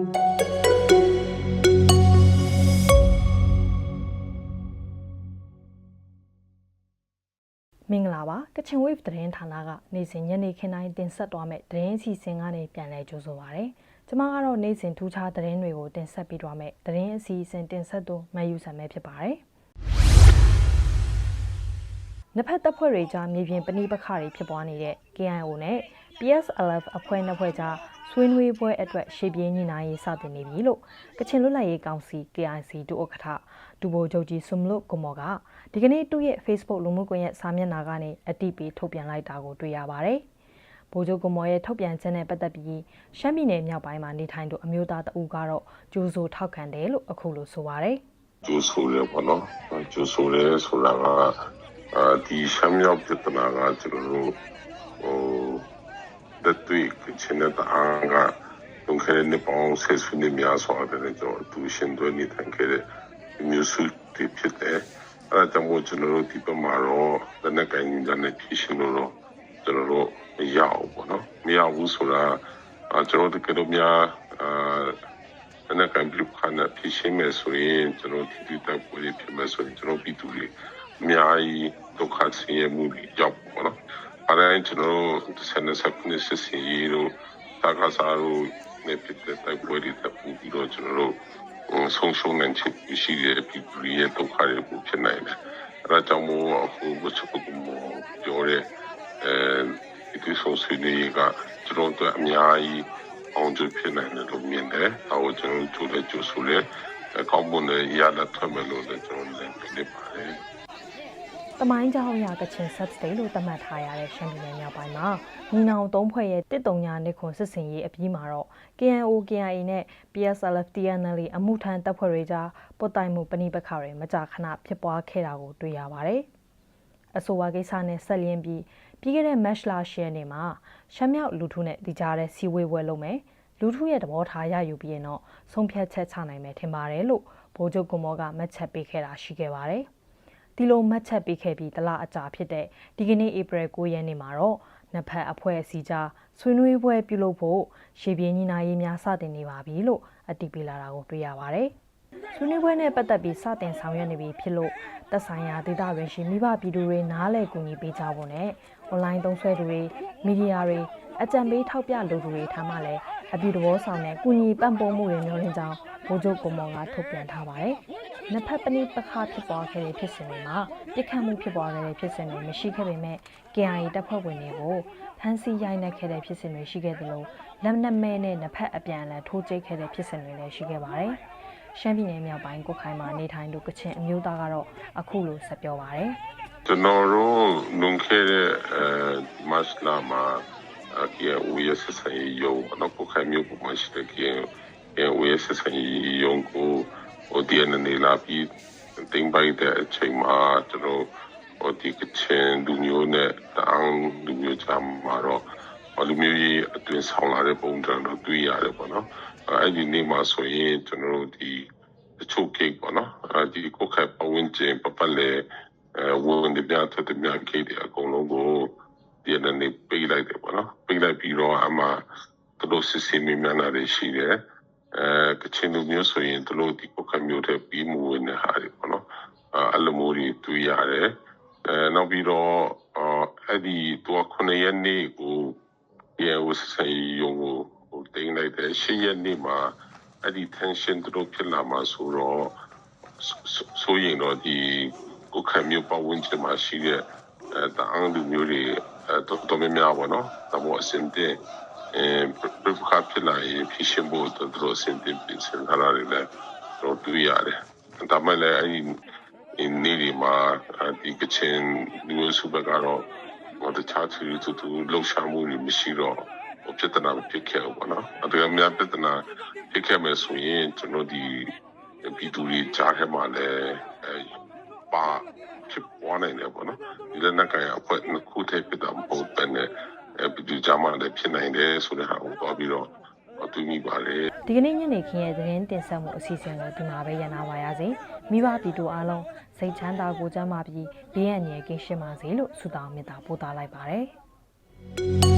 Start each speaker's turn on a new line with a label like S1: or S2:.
S1: မင်္ဂလာပါကချင် wave သတင်းဌာနကနေ့စဉ်ညနေခင်းတိုင်းတင်ဆက်သွားမယ့်သတင်းအစီအစဉ်ကနေပြန်လည်ကြိုဆိုပါရစေ။ကျွန်မကတော့နေ့စဉ်ထူးခြားသတင်းတွေကိုတင်ဆက်ပေးသွားမယ့်သတင်းအစီအစဉ်တင်ဆက်သူမယူဆန်ပဲဖြစ်ပါတယ်။နှစ်ဖက်တပ်ဖွဲ့တွေကြားမြေပြင်ပဏိပခတွေဖြစ်ပွားနေတဲ့ KIO နဲ့ PSLF အဖွဲ့နှစ်ဖွဲ့ကြားဆွေးနွေးပွဲအတွက်ရှေ့ပြေးညီနိုင်ရေးစတင်နေပြီလို့ကချင်လွတ်လပ်ရေးကောင်စီ KIC ဒုဥက္ကဋ္ဌဒူဘိုချုပ်ကြီးဆွမ်လုကိုမော်ကဒီကနေ့သူ့ရဲ့ Facebook လူမှုကွန်ရက်စာမျက်နှာကနေအတိပေးထုတ်ပြန်လိုက်တာကိုတွေ့ရပါတယ်။ဗိုလ်ချုပ်ကိုမော်ရဲ့ထုတ်ပြန်ချက်နဲ့ပတ်သက်ပြီးရှမ်းပြည်နယ်မြောက်ပိုင်းမှာနေထိုင်သူအမျိုးသားတအူကတော့ကြိုးစိုးထောက်ခံတယ်လို့အခုလိုဆိုပါတယ်။
S2: ကျိုးဆိုရဲပေါ့နော်ကျိုးဆိုရဲဆိုတာကအာဒီရှမ်းမြောက်ပြဿနာကကျွန်တော်တို့ဟို တက်တွေ့ချင်တဲ့အားကလုံခဲနေပေါင်းဆက်ဆွနေများစွာတဲ့ကျွန်တော်သူရှင်တွေနေထိုင်ခဲ့တဲ့မျိုးစုတွေဖြစ်တယ်အဲဒါကြောင့်မို့ကျွန်တော်တို့ဒီပမာတော့လက်နဲ့ကိုင်းနေတဲ့ဖြစ်ရှင်လို့တော့ကျွန်တော်တို့မရဘူးပေါ့နော်မရဘူးဆိုတာအာကျွန်တော်တို့ကတော့များအာအဲ့ဒါကံပြုခါနာဖြစ်ရှင်းမယ်ဆိုရင်ကျွန်တော်ဒီဒီတက်ပွဲဖြစ်မယ်ဆိုရင်ကျွန်တော်ပြည်သူတွေအများကြီးဒုက္ခဆင်းရဲမှုတွေရောက်ပေါ့နော်။ အဲဒါကျွန်တော်ဆန်ဆက်ခုနှစ်စစ်စီတို့တာကစားတို့နဲ့ဖြစ်တဲ့တက်ပွဲတွေတက်ပြီးတော့ကျွန်တော်တို့ဆုံးရှုံးနိုင်ချင်ရှိတဲ့ပြည်သူတွေရဲ့ဒုက္ခတွေကိုဖြစ်နိုင်တယ်။အဲဒါကြောင့်မို့အခုဘုချပုကမောပြောတဲ့အဲဒီဆုံးဆွေးနွေးကကျွန်တော်တို့အများကြီးအောင်ကျဖြစ်နိုင်တယ်လို့မြင်တယ်။အဲကျွန်တော်တို့ကျိုးလဲကျိုးဆိုလဲအကောင်းမွန်တဲ့ရလာထွက်မယ်လို့လည်းကျွန်တော်လည်းပြောပါတယ်။
S1: တမိုင်းကြောင်ရကချင် Saturday လို့သတ်မှတ်ထားရတဲ့ရှမ်းပြည်နယ်မြောက်ပိုင်းမှာညီနောင်သုံးဖွဲ့ရဲ့တစ်တုံညာနှစ်ခွန်စစ်စင်ရေးအပြီးမှာတော့ KNO KIA နဲ့ PSLF TNL အမှုထမ်းတပ်ဖွဲ့တွေကြားပုတ်တိုင်မှုပဏိပခတွေမကြာခဏဖြစ်ပွားခဲ့တာကိုတွေ့ရပါတယ်။အဆိုပါကိစ္စနဲ့ဆက်လျင်းပြီးပြီးခဲ့တဲ့ match လ10ရက်နေ့မှာရှမ်းမြောက်လူထုနဲ့ဒီကြားတဲ့စီဝေးပွဲလုပ်မယ်လူထုရဲ့သဘောထားရယူပြီးရင်တော့ဆုံးဖြတ်ချက်ချနိုင်မယ်ထင်ပါတယ်လို့ဗိုလ်ချုပ်ကွန်မောကမှတ်ချက်ပေးခဲ့တာရှိခဲ့ပါတယ်။ ဒီလိုမှတ်ချက်ပေးခဲ့ပြီးတလအကြာဖြစ်တဲ့ဒီကနေ့ဧပြီ9ရက်နေ့မှာတော့နှစ်ဖက်အဖွဲ့အစည်းကြားဆွေးနွေးပွဲပြုလုပ်ဖို့ရှေ့ပြေးညီနာရေးများစတင်နေပါပြီလို့အတည်ပြုလာတာကိုတွေ့ရပါတယ်။ဆွေးနွေးပွဲနဲ့ပတ်သက်ပြီးစတင်ဆောင်ရွက်နေပြီဖြစ်လို့သက်ဆိုင်ရာဒေသတွင်ရှိမိဘပြည်သူတွေနားလည်ကူညီပေးကြဖို့နဲ့အွန်လိုင်းသုံးစွဲသူတွေမီဒီယာတွေအကြံပေးထောက်ပြလူသူတွေထားမှလည်းအပြုသဘောဆောင်တဲ့ကုညီပံ့ပိုးမှုတွေမျိုးလင်းကြောင်းဗိုလ်ချုပ်ကိုမောင်ကထုတ်ပြန်ထားပါတယ်။ နှစ်ဖက်ပဏိပခဖြစ်ပွားခဲ့တဲ့ဖြစ်စဉ်တွေမှာပြစ်ခတ်မှုဖြစ်ပွားခဲ့တဲ့ဖြစ်စဉ်တွေမရှိခဲ့ပေမဲ့ KIA တပ်ဖွဲ့ဝင်တွေကိုဖမ်းဆီးရိုက်နှက်ခဲ့တဲ့ဖြစ်စဉ်တွေရှိခဲ့သလိုလက်နက်မဲနဲ့နှစ်ဖက်အပြန်အလှန်ထိုးကျိတ်ခဲ့တဲ့ဖြစ်စဉ်တွေလည်းရှိခဲ့ပါတယ်။ရှမ်းပြည်နယ်မြောက်ပိုင်းကိုခိုင်မှာနေထိုင်သူကချင်အမျိုးသားကတော့အခုလိုဆက်ပြောပါတယ်။
S2: ကျွန်တော်တို့လုံခဲ့တဲ့အဲမတ်လာမှာအကဲဝေးဆက်ဆံရေးရုံးတော့ကိုခိုင်မျိုးပုံမရှိတဲ့ကဲဝေးဆက်ဆံရေးရုံးကို ဟိုဒီအနေလာပြီးတင်ပိုက်တဲ့အချိန်မှာကျွန်တော်ဟိုဒီကချင်လူမျိုးနဲ့တောင်လူမျိုးချမ်းမှာတော့လူမျိုးရေးအတွင်ဆောင်လာတဲ့ပုံစံတော့တွေ့ရတယ်ပေါ့နော်အဲ့ဒီနေ့မှာဆိုရင်ကျွန်တော်တို့ဒီတချို့ကိတ်ပေါ့နော်အဲဒီကိုခိုင်ပဝင်းကျင်ပပလေအဲဝန်ဒီပြတ်တဲ့မြတ်ကိတ်အကုန်လုံးကိုဒီနေ့နေပေးလိုက်တယ်ပေါ့နော်ပေးလိုက်ပြီးတော့အမှသူတို့စစ်စစ်မြင်မြန်လာတွေရှိတယ်အဲကချင်လူမျိုးဆိုရင်သူတို့ဒီကိုခိုင် မျိုးတဲ့ပြီးမှုဝင်တဲ့ဟာတွေပေါ့နော်အဲ့လိုမျိုးတွေတွေ့ရတယ်အဲနောက်ပြီးတော့အဲ့ဒီတော့ခုနှစ်ရက်နေ့ကိုရေဝဆိုင်ယုံကိုဟိုတင်လိုက်တဲ့ရှစ်ရက်နေ့မှာအဲ့ဒီ tension တို့ဖြစ်လာမှာဆိုတော့ဆိုရင်တော့ဒီကိုခံမျိုးပတ်ဝန်းကျင်မှာရှိတဲ့အဲတအန်းလူမျိုးတွေအဲတော်တော်များများပေါ့နော်တဘောအစင်တဲ့အဲဘုခဖြစ်လာရင်ဖြစ်ရှင်ဖို့တော်တော်အစင်တဲ့ပြင်ဆင်ထားရတယ်လေ တော့တွေ့ရတယ်ဒါမှလည်းအဲ့ဒီနေ့ဒီမှာဒီကချင်လူမျိုးစုဘက်ကတော့တခြားသူသူသူလှုပ်ရှားမှုတွေမရှိတော့ပြဿနာဖြစ်ခဲ့ဘူးပေါ့နော်။အဲဒါများပြဿနာဖြစ်ခဲ့မယ်ဆိုရင်ကျွန်တော်ဒီပြည်သူတွေကြားထဲမှာလည်းအဲပါဖြစ်ပေါ်နိုင်တယ်ပေါ့နော်။ဒီလက်နက်ကရအဖွဲ့နှစ်ခုတည်းဖြစ်တာမဟုတ်ဘဲနဲ့အဲပြည်သူကြားမှာလည်းဖြစ်နိုင်တယ်ဆိုတဲ့ဟာကိုတော့ပြီးတော့ အတူမိပါလေ
S1: ဒီကနေ့ညနေခင်းရဲ့သတင်းတင်ဆက်မှုအစီအစဉ်ကိုဒီမှာပဲရနာပါရစေမိဘပြည်သူအားလုံးစိတ်ချမ်းသာကိုကြမ်းပါပြီးဘေးရန်ရယ်ကင်းရှင်းပါစေလို့ဆုတောင်းမေတ္တာပို့သလိုက်ပါတယ်